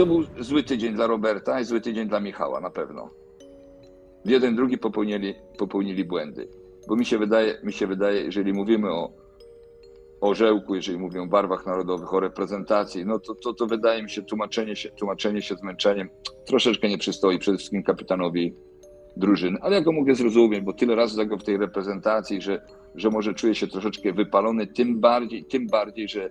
To był zły tydzień dla Roberta i zły tydzień dla Michała na pewno. Jeden, drugi popełnili, popełnili błędy. Bo mi się wydaje, mi się wydaje, jeżeli mówimy o orzełku, jeżeli mówimy o barwach narodowych, o reprezentacji, no to, to, to wydaje mi się tłumaczenie, się tłumaczenie się zmęczeniem troszeczkę nie przystoi przede wszystkim kapitanowi drużyny. Ale ja go mogę zrozumieć, bo tyle razy zagrał w tej reprezentacji, że, że może czuje się troszeczkę wypalony, tym bardziej, tym bardziej, że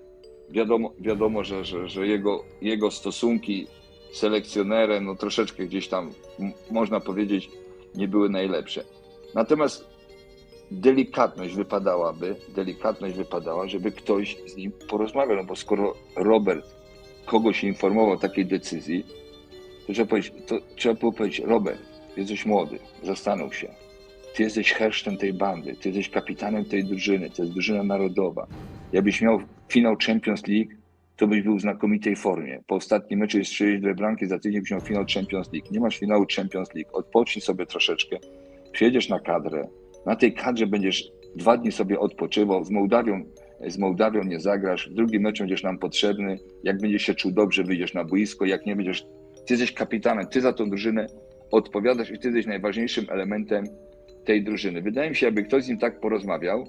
wiadomo, wiadomo że, że, że jego, jego stosunki z selekcjonerem, no troszeczkę gdzieś tam, można powiedzieć, nie były najlepsze. Natomiast delikatność wypadałaby, delikatność wypadała, żeby ktoś z nim porozmawiał, no bo skoro Robert kogoś informował o takiej decyzji, to trzeba powiedzieć, to trzeba było powiedzieć, Robert, jesteś młody, zastanów się. Ty jesteś hersztem tej bandy, ty jesteś kapitanem tej drużyny, to jest drużyna narodowa. Jakbyś miał finał Champions League, to byś był w znakomitej formie. Po ostatnim meczu jest 32 bramki, za tydzień byś miał finał Champions League. Nie masz finału Champions League, odpocznij sobie troszeczkę, przyjedziesz na kadrę, na tej kadrze będziesz dwa dni sobie odpoczywał, z Mołdawią, z Mołdawią nie zagrasz, w drugim meczu będziesz nam potrzebny, jak będziesz się czuł dobrze, wyjdziesz na boisko, jak nie będziesz, ty jesteś kapitanem, ty za tą drużynę odpowiadasz i ty jesteś najważniejszym elementem tej drużyny. Wydaje mi się, jakby ktoś z nim tak porozmawiał,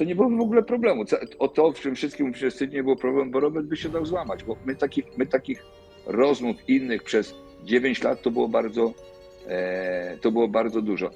to nie byłoby w ogóle problemu. O to w tym wszystkim wszyscy nie było problemu, bo Robert by się dał złamać, bo my takich, my takich rozmów innych przez 9 lat to było bardzo, e, to było bardzo dużo.